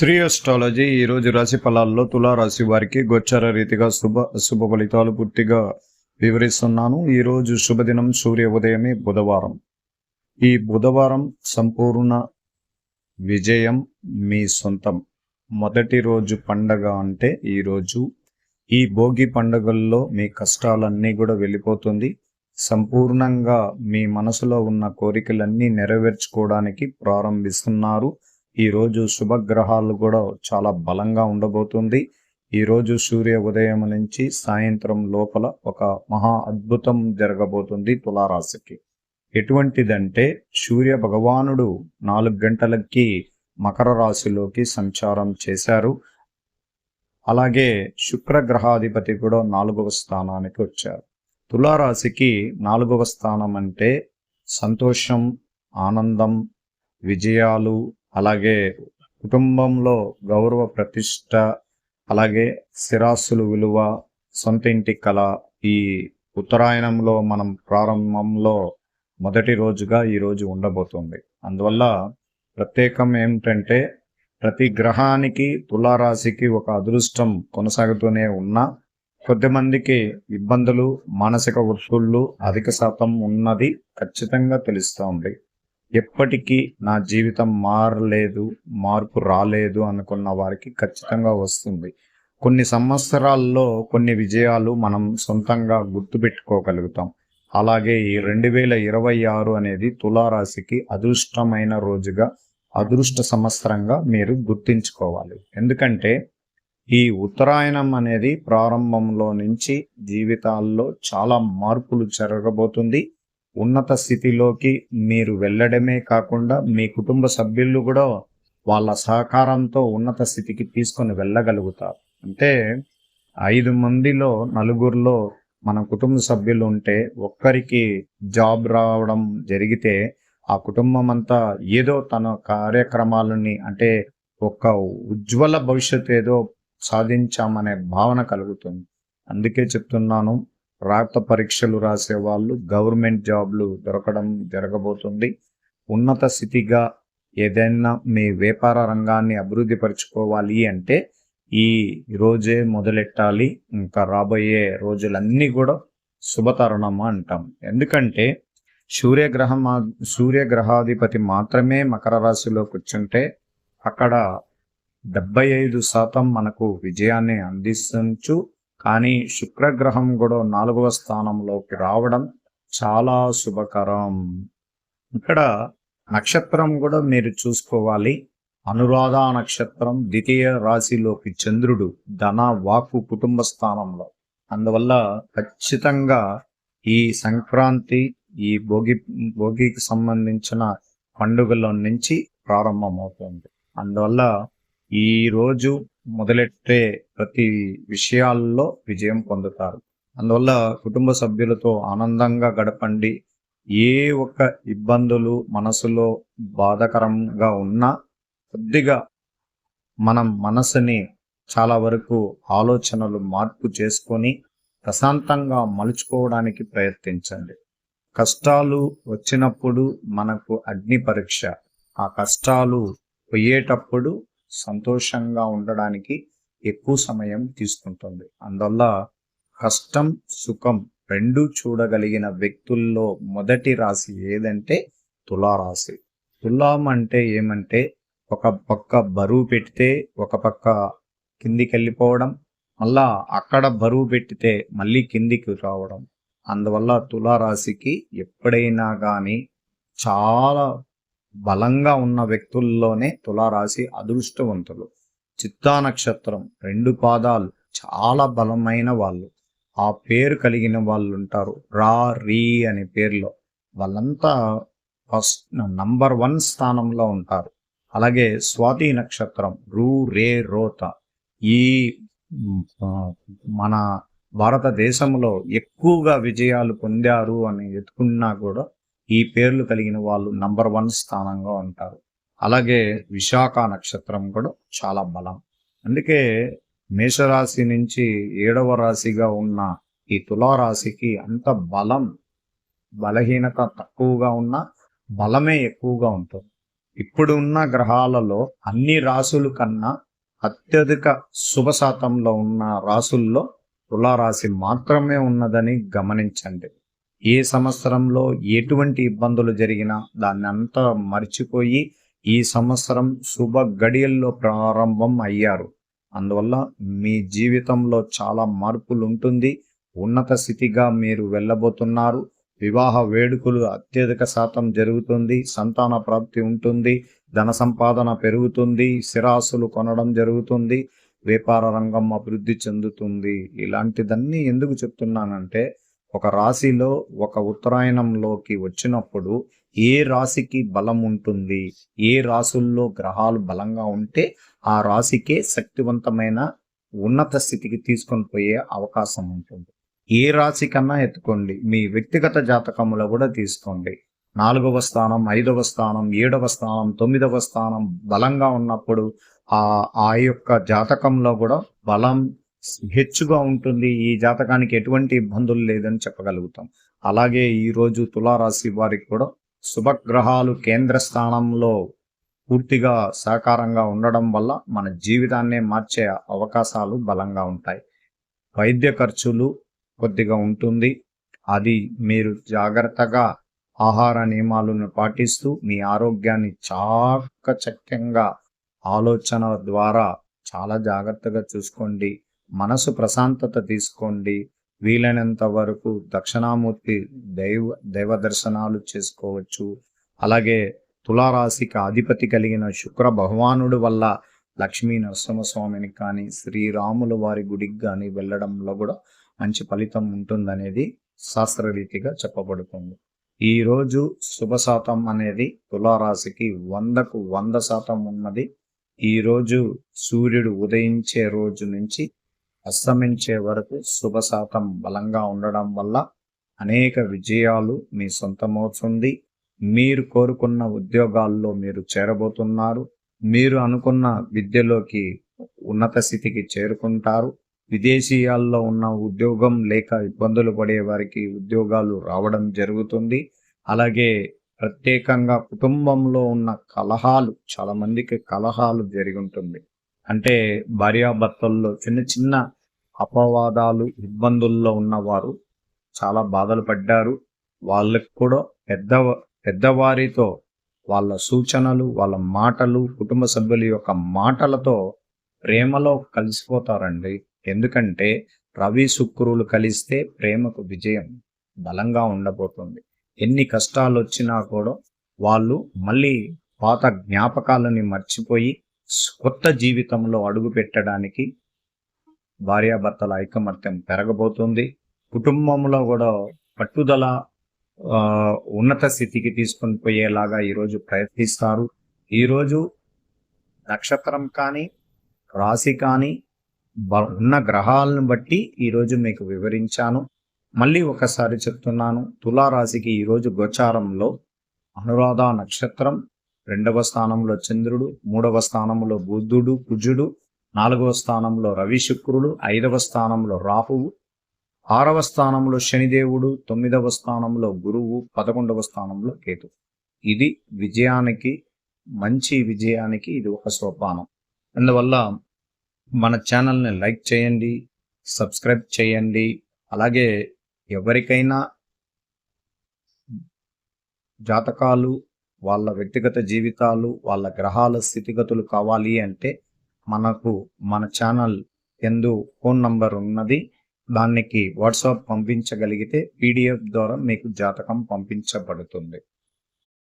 Shri astrology ఈ రోజు రాశి ఫలాల్లో తులారాశి వారికి గోచర రీతిగా శుభ శుభ ఫలితాలు పూర్తిగా వివరిస్తున్నాను. ఈ రోజు శుభదినం సూర్య ఉదయమే బుధవారం. ఈ బుధవారం సంపూర్ణ విజయం మీ సొంతం. మొదటి రోజు పండగ అంటే ఈ రోజు. ఈ భోగి పండుగల్లో మీ కష్టాలన్నీ కూడా వెళ్ళిపోతుంది. సంపూర్ణంగా మీ మనసులో ఉన్న కోరికలన్నీ నెరవేర్చుకోవడానికి ప్రారంభిస్తున్నారు. ఈరోజు శుభగ్రహాలు కూడా చాలా బలంగా ఉండబోతుంది. ఈరోజు సూర్య ఉదయం నుంచి సాయంత్రం లోపల ఒక మహా అద్భుతం జరగబోతుంది తులారాశికి. ఎటువంటిదంటే సూర్య భగవానుడు నాలుగు గంటలకి మకర రాశిలోకి సంచారం చేశారు. అలాగే శుక్రగ్రహాధిపతి కూడా నాలుగవ స్థానానికి వచ్చారు. తులారాశికి నాలుగవ స్థానం అంటే సంతోషం ఆనందం విజయాలు అలాగే కుటుంబంలో గౌరవ ప్రతిష్ట అలాగే స్థిరాస్తులు విలువ సొంత ఇంటి కళ ఈ ఉత్తరాయణంలో మనం ప్రారంభంలో మొదటి రోజుగా ఈ రోజు ఉండబోతుంది. అందువల్ల ప్రత్యేకం ఏమిటంటే ప్రతి గ్రహానికి తులారాశికి ఒక అదృష్టం కొనసాగుతూనే ఉన్నా కొద్దిమందికి ఇబ్బందులు మానసిక ఒత్తుళ్ళు అధిక శాతం ఉన్నది ఖచ్చితంగా తెలుస్తోంది. ఎప్పటికీ నా జీవితం మారలేదు మార్పు రాలేదు అనుకున్న వారికి ఖచ్చితంగా వస్తుంది. కొన్ని సంవత్సరాల్లో కొన్ని విజయాలు మనం సొంతంగా గుర్తుపెట్టుకోగలుగుతాం అలాగే ఈ రెండు వేల ఇరవై ఆరు అనేది తులారాశికి అదృష్టమైన రోజుగా అదృష్ట సంవత్సరంగా మీరు గుర్తించుకోవాలి. ఎందుకంటే ఈ ఉత్తరాయణం అనేది ప్రారంభంలో నుంచి జీవితాల్లో చాలా మార్పులు జరగబోతుంది. ఉన్నత స్థితిలోకి మీరు వెళ్ళడమే కాకుండా మీ కుటుంబ సభ్యులు కూడా వాళ్ళ సహకారంతో ఉన్నత స్థితికి తీసుకొని వెళ్ళగలుగుతారు. అంటే ఐదు మందిలో నలుగురిలో మన కుటుంబ సభ్యులు ఉంటే ఒక్కరికి జాబ్ రావడం జరిగితే ఆ కుటుంబం అంతా ఏదో తన కార్యక్రమాలని అంటే ఒక ఉజ్వల భవిష్యత్తు ఏదో సాధించామనే భావన కలుగుతుంది. అందుకే చెప్తున్నాను రాత పరీక్షలు రాసే వాళ్ళు గవర్నమెంట్ జాబ్లు దొరకడం జరగబోతుంది. ఉన్నత స్థితిగా ఏదైనా మీ వ్యాపార రంగాన్ని అభివృద్ధి పరచుకోవాలి అంటే ఈ రోజే మొదలెట్టాలి. ఇంకా రాబోయే రోజులన్నీ కూడా శుభతరుణము అంటాం. ఎందుకంటే సూర్యగ్రహం సూర్యగ్రహాధిపతి మాత్రమే మకర రాశిలో కూర్చుంటే అక్కడ డెబ్బై ఐదు శాతం మనకు విజయాన్ని అందించు కానీ శుక్రగ్రహం కూడా నాలుగవ స్థానంలోకి రావడం చాలా శుభకరం. ఇక్కడ నక్షత్రం కూడా మీరు చూసుకోవాలి. అనురాధ నక్షత్రం ద్వితీయ రాశిలోకి చంద్రుడు ధన వాకు కుటుంబ స్థానంలో. అందువల్ల ఖచ్చితంగా ఈ సంక్రాంతి ఈ భోగి భోగికి సంబంధించిన పండుగల నుంచి ప్రారంభమవుతుంది. అందువల్ల ఈ రోజు మొదలెట్టే ప్రతి విషయాల్లో విజయం పొందుతారు. అందువల్ల కుటుంబ సభ్యులతో ఆనందంగా గడపండి. ఏ ఒక్క ఇబ్బందులు మనసులో బాధకరంగా ఉన్నా కొద్దిగా మనం మనసుని చాలా వరకు ఆలోచనలు మార్పు చేసుకొని ప్రశాంతంగా మలుచుకోవడానికి ప్రయత్నించండి. కష్టాలు వచ్చినప్పుడు మనకు అగ్ని పరీక్ష. ఆ కష్టాలు పోయేటప్పుడు సంతోషంగా ఉండడానికి ఎక్కువ సమయం తీసుకుంటుంది. అందువల్ల కష్టం సుఖం రెండు చూడగలిగిన వ్యక్తుల్లో మొదటి రాశి ఏదంటే తులారాశి. తులాం అంటే ఏమంటే ఒక పక్క బరువు పెడితే ఒక పక్క కిందికి వెళ్ళిపోవడం మళ్ళా అక్కడ బరువు పెట్టితే మళ్ళీ కిందికి రావడం. అందువల్ల తులారాశికి ఎప్పుడైనా కానీ చాలా బలంగా ఉన్న వ్యక్తుల్లోనే తులారాశి అదృష్టవంతులు. చిత్తా నక్షత్రం రెండు పాదాలు చాలా బలమైన వాళ్ళు. ఆ పేరు కలిగిన వాళ్ళు ఉంటారు. రా రీ అనే పేర్లో. వాళ్ళంతా ఫస్ట్ నంబర్ వన్ స్థానంలో ఉంటారు. అలాగే స్వాతి నక్షత్రం రూ రే రోత. ఈ మన భారతదేశంలో ఎక్కువగా విజయాలు పొందారు అని ఎత్తుకున్నా కూడా ఈ పేర్లు కలిగిన వాళ్ళు నంబర్ వన్ స్థానంగా ఉంటారు. అలాగే విశాఖ నక్షత్రం కూడా చాలా బలం. అందుకే మేషరాశి నుంచి ఏడవ రాశిగా ఉన్న ఈ తులారాశికి అంత బలం బలహీనత తక్కువగా ఉన్న బలమే ఎక్కువగా ఉంటుంది. ఇప్పుడు ఉన్న గ్రహాలలో అన్ని రాసుల కన్నా అత్యధిక శుభ శాతంలో ఉన్న రాసుల్లో తులారాశి మాత్రమే ఉన్నదని గమనించండి. ఏ సంవత్సరంలో ఎటువంటి ఇబ్బందులు జరిగినా దాన్ని అంతా మర్చిపోయి ఈ సంవత్సరం శుభ గడియల్లో ప్రారంభం అయ్యారు. అందువల్ల మీ జీవితంలో చాలా మార్పులు ఉంటుంది ఉన్నత స్థితిగా మీరు వెళ్ళబోతున్నారు. వివాహ వేడుకలు అత్యధిక శాతం జరుగుతుంది. సంతాన ప్రాప్తి ఉంటుంది. ధన సంపాదన పెరుగుతుంది. స్థిరాసులు కొనడం జరుగుతుంది. వ్యాపార రంగం అభివృద్ధి చెందుతుంది. ఇలాంటిదన్నీ ఎందుకు చెప్తున్నానంటే ఒక రాశిలో ఒక ఉత్తరాయణంలోకి వచ్చినప్పుడు ఏ రాశికి బలం ఉంటుంది? ఏ రాసుల్లో గ్రహాలు బలంగా ఉంటే ఆ రాశికే శక్తివంతమైన ఉన్నత స్థితికి తీసుకొని పోయే అవకాశం ఉంటుంది. ఏ రాశి కన్నా ఎత్తుకోండి. మీ వ్యక్తిగత జాతకములో కూడా తీసుకోండి. నాలుగవ స్థానం ఐదవ స్థానం ఏడవ స్థానం తొమ్మిదవ స్థానం బలంగా ఉన్నప్పుడు ఆ ఆ యొక్క జాతకంలో కూడా బలం హెచ్చుగా ఉంటుంది. ఈ జాతకానికి ఎటువంటి ఇబ్బందులు లేదని చెప్పగలుగుతాం. అలాగే ఈరోజు తులారాశి వారికి కూడా శుభగ్రహాలు కేంద్ర స్థానంలో పూర్తిగా సహకారంగా ఉండడం వల్ల మన జీవితాన్నే మార్చే అవకాశాలు బలంగా ఉంటాయి. వైద్య ఖర్చులు కొద్దిగా ఉంటుంది. అది మీరు జాగ్రత్తగా ఆహార నియమాలను పాటిస్తూ మీ ఆరోగ్యాన్ని చాకచక్యంగా ఆలోచన ద్వారా చాలా జాగ్రత్తగా చూసుకోండి. మనసు ప్రశాంతత తీసుకోండి. వీలైనంత వరకు దక్షిణామూర్తి దైవ దైవ దర్శనాలు చేసుకోవచ్చు. అలాగే తులారాశికి అధిపతి కలిగిన శుక్ర భగవానుడు వల్ల లక్ష్మీ నరసింహస్వామిని కానీ శ్రీరాముల వారి గుడికి కానీ వెళ్ళడంలో కూడా మంచి ఫలితం ఉంటుందనేది శాస్త్రరీతిగా చెప్పబడుతుంది. ఈ రోజు శుభ శాతం అనేది తులారాశికి వందకు వంద శాతం ఉన్నది. ఈ రోజు సూర్యుడు ఉదయించే రోజు నుంచి అస్తమించే వరకు శుభ శాతం బలంగా ఉండడం వల్ల అనేక విజయాలు మీ సొంతమవుతుంది. మీరు కోరుకున్న ఉద్యోగాల్లో మీరు చేరబోతున్నారు. మీరు అనుకున్న విద్యలోకి ఉన్నత స్థితికి చేరుకుంటారు. విదేశీయాల్లో ఉన్న ఉద్యోగం లేక ఇబ్బందులు పడే వారికి ఉద్యోగాలు రావడం జరుగుతుంది. అలాగే ప్రత్యేకంగా కుటుంబంలో ఉన్న కలహాలు చాలామందికి కలహాలు జరిగి ఉంటుంది. అంటే భార్యాభర్తల్లో చిన్న చిన్న అపవాదాలు ఇబ్బందుల్లో ఉన్నవారు చాలా బాధలు పడ్డారు. వాళ్ళకు కూడా పెద్ద పెద్దవారితో వాళ్ళ సూచనలు వాళ్ళ మాటలు కుటుంబ సభ్యుల యొక్క మాటలతో ప్రేమలో కలిసిపోతారండి. ఎందుకంటే రవి శుక్రులు కలిస్తే ప్రేమకు విజయం బలంగా ఉండబోతుంది. ఎన్ని కష్టాలు వచ్చినా కూడా వాళ్ళు మళ్ళీ పాత జ్ఞాపకాలని మర్చిపోయి కొత్త జీవితంలో అడుగు పెట్టడానికి భార్యాభర్తల ఐకమత్యం పెరగబోతుంది. కుటుంబంలో కూడా పట్టుదల ఉన్నత స్థితికి తీసుకొని పోయేలాగా ఈరోజు ప్రయత్నిస్తారు. ఈరోజు నక్షత్రం కానీ రాశి కానీ ఉన్న గ్రహాలను బట్టి ఈరోజు మీకు వివరించాను. మళ్ళీ ఒకసారి చెప్తున్నాను తులారాశికి ఈరోజు గోచారంలో అనురాధ నక్షత్రం రెండవ స్థానంలో చంద్రుడు మూడవ స్థానంలో బుద్ధుడు కుజుడు నాలుగవ స్థానంలో రవి శుక్రుడు ఐదవ స్థానంలో రాహువు ఆరవ స్థానంలో శనిదేవుడు తొమ్మిదవ స్థానంలో గురువు పదకొండవ స్థానంలో కేతు. ఇది విజయానికి మంచి విజయానికి ఇది ఒక సోపానం. అందువల్ల మన ఛానల్ని లైక్ చేయండి సబ్స్క్రైబ్ చేయండి అలాగే ఎవరికైనా జాతకాలు వాళ్ళ వ్యక్తిగత జీవితాలు వాళ్ళ గ్రహాల స్థితిగతులు కావాలి అంటే మనకు మన ఛానల్ ఎందు ఫోన్ నంబర్ ఉన్నది. దానికి వాట్సాప్ పంపించగలిగితే పీడిఎఫ్ ద్వారా మీకు జాతకం పంపించబడుతుంది.